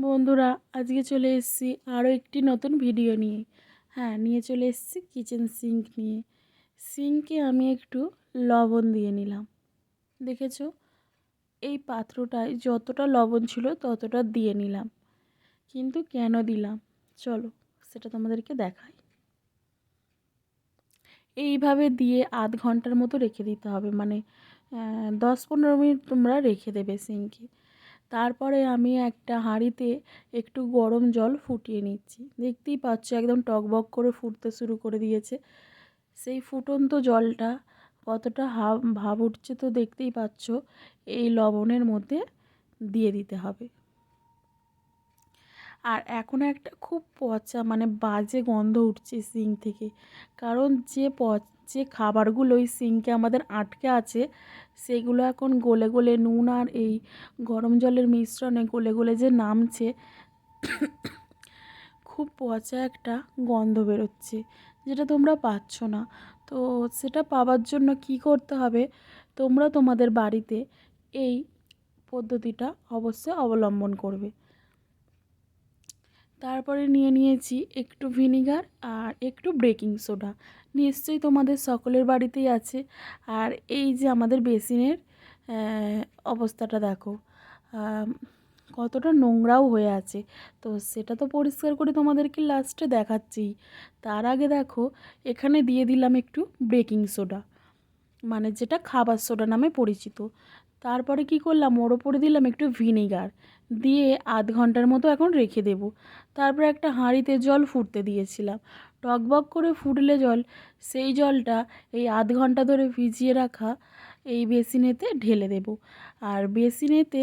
বন্ধুরা, আজকে চলে এসেছি আরও একটি নতুন ভিডিও নিয়ে। হ্যাঁ নিয়ে চলে এসেছি কিচেন সিঙ্ক নিয়ে। সিঙ্কে আমি একটু লবণ দিয়ে নিলাম। দেখেছ? এই পাত্রটায় যতটা লবণ ছিল ততটা দিয়ে নিলাম। কিন্তু কেন দিলাম? চলো, সেটা তোমাদেরকে দেখাই। এইভাবে দিয়ে আধ ঘণ্টার মতো রেখে দিতে হবে। মানে দশ পনেরো মিনিট তোমরা রেখে দেবে সিঙ্কে। তারপরে আমি একটা হাঁড়িতে একটু গরম জল ফুটিয়ে নিচ্ছি। দেখতেই পাচ্ছ একদম টকবক করে ফুটতে শুরু করে দিয়েছে। সেই ফুটন্ত জলটা কতটা হাব, ভাব উঠছে তো দেখতেই পাচ্ছ, এই লবণের মধ্যে দিয়ে দিতে হবে। আর এখন একটা খুব পচা মানে বাজে গন্ধ উঠছে সিঙ্ক থেকে। কারণ যে পচ, যে খাবারগুলো ওই সিঙ্কে আমাদের আটকে আছে, সেগুলো এখন গলে গলে নুন আর এই গরম জলের মিশ্রণে গলে গলে যে নামছে, খুব পচা একটা গন্ধ বেরোচ্ছে, যেটা তোমরা পাচ্ছ না। তো সেটা পাওয়ার জন্য কি করতে হবে? তোমরা তোমাদের বাড়িতে এই পদ্ধতিটা অবশ্যই অবলম্বন করবে। তারপরে নিয়ে নিয়েছি একটু ভিনিগার আর একটু বেকিং সোডা। নিশ্চয়ই তোমাদের সকলের বাড়িতেই আছে। আর এই যে আমাদের বেসিনের অবস্থাটা দেখো কতটা নোংরাও হয়ে আছে। তো সেটা তো পরিষ্কার করে তোমাদেরকে লাস্টে দেখাচ্ছি। তার আগে দেখো, এখানে দিয়ে দিলাম একটু বেকিং সোডা। মানে যেটা খাবার সোডা নামে পরিচিত। তারপরে কি করলাম, ওর ওপরে দিলাম একটু ভিনিগার। দিয়ে আধ ঘণ্টার মতো এখন রেখে দেবো। তারপরে একটা হাঁড়িতে জল ফুটতে দিয়েছিলাম। টকবক করে ফুটলে জল, সেই জলটা এই আধ ঘণ্টা ধরে ভিজিয়ে রাখা এই বেসিনেতে ঢেলে দেব। আর বেসিনেতে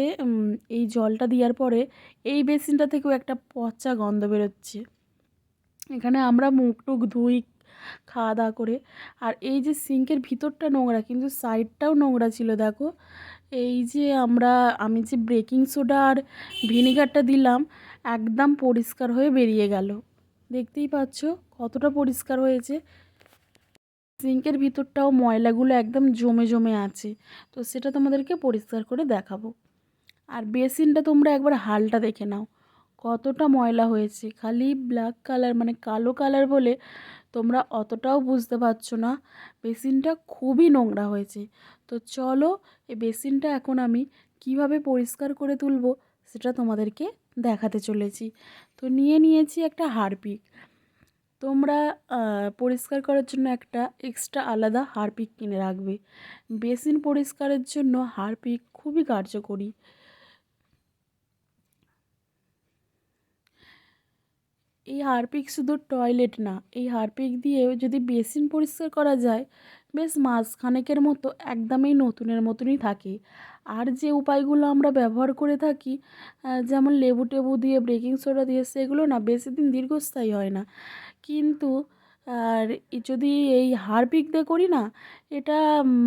এই জলটা দেওয়ার পরে এই বেসিনটা থেকেও একটা পচা গন্ধ বেরোচ্ছে। এখানে আমরা মুখ টুক ধুই খাওয়া দাওয়া করে। আর এই যে সিঙ্কের ভিতরটা নোংরা, কিন্তু সাইডটাও নোংরা ছিল, দেখো। এই যে আমরা, আমি যে বেকিং সোডা আর ভিনিগারটা দিলাম, একদম পরিষ্কার হয়ে বেরিয়ে গেল। দেখতেই পাচ্ছ কতটা পরিষ্কার হয়েছে। সিঙ্কের ভিতরটাও ময়লাগুলো একদম জমে জমে আছে। তো সেটা তোমাদেরকে পরিষ্কার করে দেখাবো। আর বেসিনটা তোমরা একবার হালটা দেখে নাও। কতটা ময়লা হয়েছে, খালি ব্ল্যাক কালার মানে কালো কালার বলে তোমরা অতটাও বুঝতে পারছ না। বেসিনটা খুবই নোংরা হয়েছে। তো চলো এই বেসিনটা এখন আমি কীভাবে পরিষ্কার করে তুলবো সেটা তোমাদেরকে দেখাতে চলেছি। তো নিয়ে নিয়েছি একটা হারপিক। তোমরা পরিষ্কার করার জন্য একটা এক্সট্রা আলাদা হারপিক কিনে রাখবে। বেসিন পরিষ্কারের জন্য হারপিক খুবই কার্যকরী। এই হারপিক শুধু টয়লেট না, এই হারপিক দিয়ে যদি বেসিন পরিষ্কার করা যায়, বেশ মাসখানেকের মতো একদমই নতুনের মতনই থাকে। আর যে উপায়গুলো আমরা ব্যবহার করে থাকি যেমন লেবু টেবু দিয়ে, বেকিং সোডা দিয়ে, সেগুলো না বেশি দিন দীর্ঘস্থায়ী হয় না। কিন্তু, আর যদি এই হারপিক দিয়ে করি না, এটা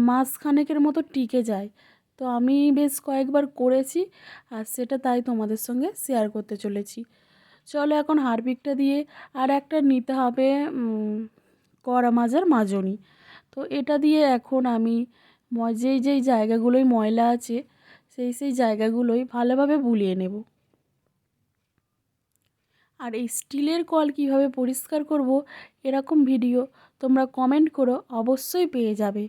মাসখানেকের মতো টিকে যায়। তো আমি বেশ কয়েকবার করেছি, আর সেটা তাই তোমাদের সঙ্গে শেয়ার করতে চলেছি। চলো এখন হারপিকটা দিয়ে আর একটা নিতে হবে কড়া মাজার মাজনি। তো এটা দিয়ে এখন আমি যেই যেই জায়গাগুলোয় ময়লা আছে, সেই সেই জায়গাগুলোই ভালোভাবে বুলিয়ে নেব। আর এই স্টিলের কল কীভাবে পরিষ্কার করব এরকম ভিডিও তোমরা কমেন্ট করো, অবশ্যই পেয়ে যাবে।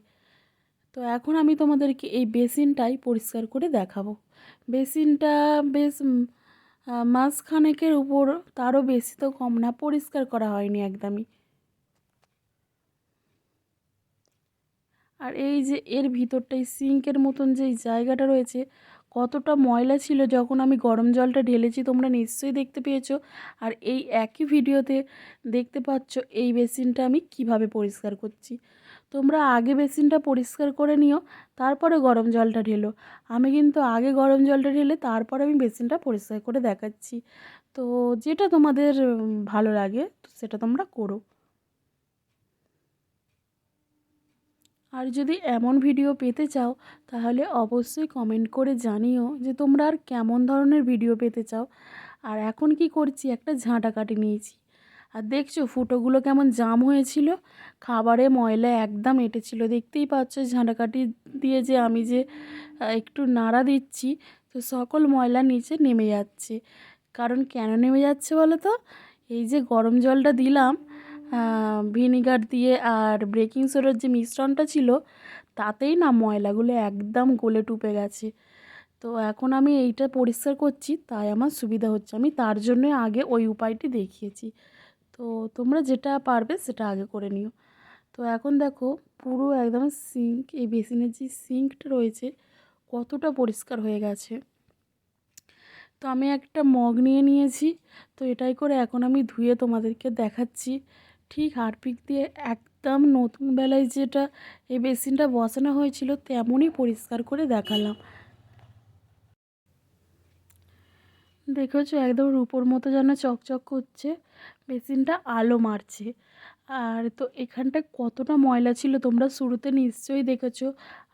তো এখন আমি তোমাদেরকে এই বেসিনটাই পরিষ্কার করে দেখাবো। বেসিনটা বেশ মাসখানেকের উপর তারও বেশি তো কম না, পরিষ্কার করা হয়নি একদমই। আর এই যে এর ভিতরটাই সিঙ্কের মতন যে জায়গাটা রয়েছে, কতটা ময়লা ছিল যখন আমি গরম জলটা ঢেলেছি, তোমরা নিশ্চয়ই দেখতে পেয়েছ। আর এই একই ভিডিওতে দেখতে পাচ্ছ এই বেসিনটা আমি কীভাবে পরিষ্কার করছি। তোমরা আগে বেসিনটা পরিষ্কার করে নিও, তারপরে গরম জলটা ঢেলো। আমি কিন্তু আগে গরম জলটা ঢেলে তারপরে আমি বেসিনটা পরিষ্কার করে দেখাচ্ছি। তো যেটা তোমাদের ভালো লাগে, তো সেটা তোমরা করো। আর যদি এমন ভিডিও পেতে চাও, তাহলে অবশ্যই কমেন্ট করে জানিও যে তোমরা আর কেমন ধরনের ভিডিও পেতে চাও। আর এখন কি করছি, একটা ঝাঁটা কাটি নিয়েছি। আর দেখছ ফুটোগুলো কেমন জাম হয়েছিল? খাবারে ময়লা একদম এঁটেছিল। দেখতেই পাচ্ছ ঝাঁটাকাটি দিয়ে যে আমি যে একটু নাড়া দিচ্ছি, তো সকল ময়লা নিচে নেমে যাচ্ছে। কারণ কেন নেমে যাচ্ছে বলো তো? এই যে গরম জলটা দিলাম ভিনিগার দিয়ে আর বেকিং সোডার যে মিশ্রণটা ছিল, তাতেই না ময়লাগুলো একদম গলে টুপে গেছে। তো এখন আমি এইটা পরিষ্কার করছি, তাই আমার সুবিধা হচ্ছে। আমি তার জন্যই আগে ওই উপায়টি দেখিয়েছি। তো তোমরা যেটা পারবে সেটা আগে করে নিও। তো এখন দেখো পুরো একদম সিঙ্ক এই বেসিনের যে সিঙ্কটা রয়েছে কতটা পরিষ্কার হয়ে গেছে। তো আমি একটা মগ নিয়ে নিয়েছি, তো এটাই করে এখন আমি ধুয়ে তোমাদেরকে দেখাচ্ছি। ঠিক হারপিক দিয়ে একদম নতুন বেলায় যেটা এই বেসিনটা বসানো হয়েছিল তেমনই পরিষ্কার করে দেখালাম। দেখেছ একদম রূপোর মতো যেন চকচক করছে। বেসিনটা আলো মারছে। আর তো এখানটায় কতটা ময়লা ছিল তোমরা শুরুতে নিশ্চয়ই দেখেছ,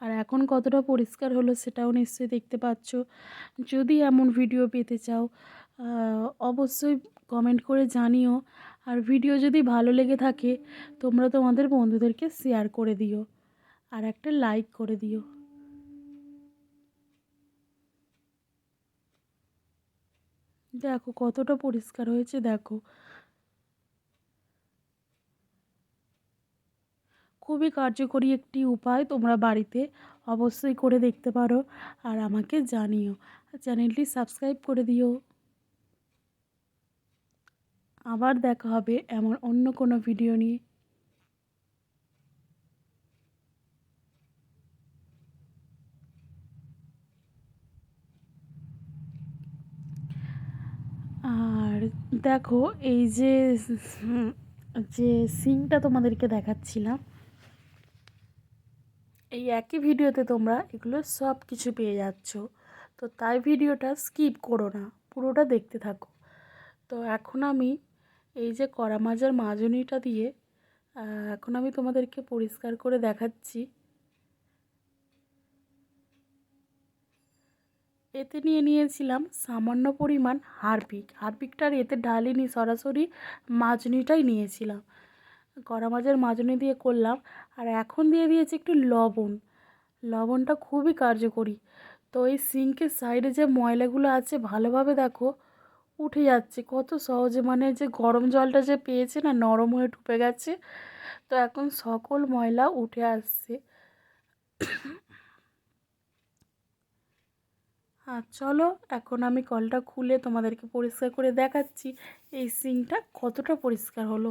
আর এখন কতটা পরিষ্কার হলো সেটাও নিশ্চয়ই দেখতে পাচ্ছ। যদি এমন ভিডিও পেতে চাও অবশ্যই কমেন্ট করে জানিও। আর ভিডিও যদি ভালো লেগে থাকে, তোমরা তোমাদের বন্ধুদেরকে শেয়ার করে দিও। আর একটা লাইক করে দিও। দেখো কতটা পরিষ্কার হয়েছে, দেখো। খুবই কার্যকরী একটি উপায় তোমরা বাড়িতে অবশ্যই করে দেখতে পারো আর আমাকে জানিও। চ্যানেলটি সাবস্ক্রাইব করে দিও। আবার দেখা হবে এমন অন্য কোনো ভিডিও নিয়ে। আর দেখো, এই যে যে সিনটা তোমাদেরকে দেখাচ্ছিলাম এই একই ভিডিওতে তোমরা এগুলো সব কিছু পেয়ে যাচ্ছ। তো তাই ভিডিওটা স্কিপ করো না, পুরোটা দেখতে থাকো। তো এখন আমি এই যে কড়া মাজার মাজনিটা দিয়ে এখন আমি তোমাদেরকে পরিষ্কার করে দেখাচ্ছি। এতে নিয়ে নিয়েছিলাম সামান্য পরিমাণ হারপিক। হারপিকটার এতে ঢালিনি, সরাসরি মাজনিটাই নিয়েছিলাম। কড়া মাছের মাজনি দিয়ে করলাম। আর এখন দিয়ে দিয়েছি একটু লবণ। লবণটা খুবই কার্যকরী। তো এই সিঙ্কের সাইডে যে ময়লাগুলো আছে, ভালোভাবে দেখো, উঠে যাচ্ছে। কত সহজে মানে যে গরম জলটা যে পেয়েছে না, নরম হয়ে ঢুকে গেছে। তো এখন সকল ময়লা উঠে আসছে। আর চলো, এখন আমি কলটা খুলে তোমাদেরকে পরিষ্কার করে দেখাচ্ছি। এই সিঙ্কটা কতটা পরিষ্কার হলো।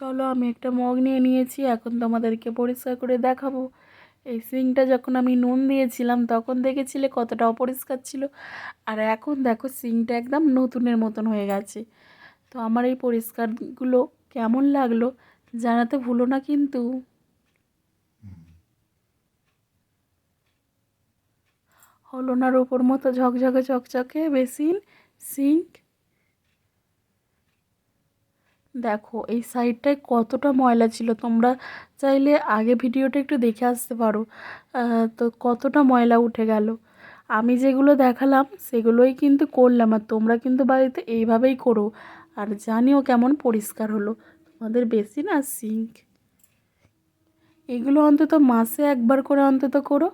চলো আমি একটা মগ নিয়ে নিয়েছি এখন তোমাদেরকে পরিষ্কার করে দেখাবো। এই সিঙ্কটা যখন আমি নুন দিয়েছিলাম তখন দেখেছিলে কতটা অপরিষ্কার ছিল? আর এখন দেখো সিঙ্কটা একদম নতুনের মতন হয়ে গেছে। তো আমার এই পরিষ্কারগুলো কেমন লাগল জানাতে ভুলো না কিন্তু। হলোনার ওপর মতো ঝকঝকে চকচকে বেসিন সিঙ্ক দেখো, এই সাইডটায় কতটা ময়লা ছিল। তোমরা চাইলে আগে ভিডিওটা একটু দেখে আসতে পারো। তো কতটা ময়লা উঠে গেল। আমি যেগুলো দেখালাম, সেগুলোই কিন্তু করলাম। আর তোমরা কিন্তু বাড়িতে এইভাবেই করো। আর জানিও কেমন পরিষ্কার হলো। তোমাদের বেশি না সিঙ্ক এগুলো অন্তত মাসে একবার করে অন্তত করো।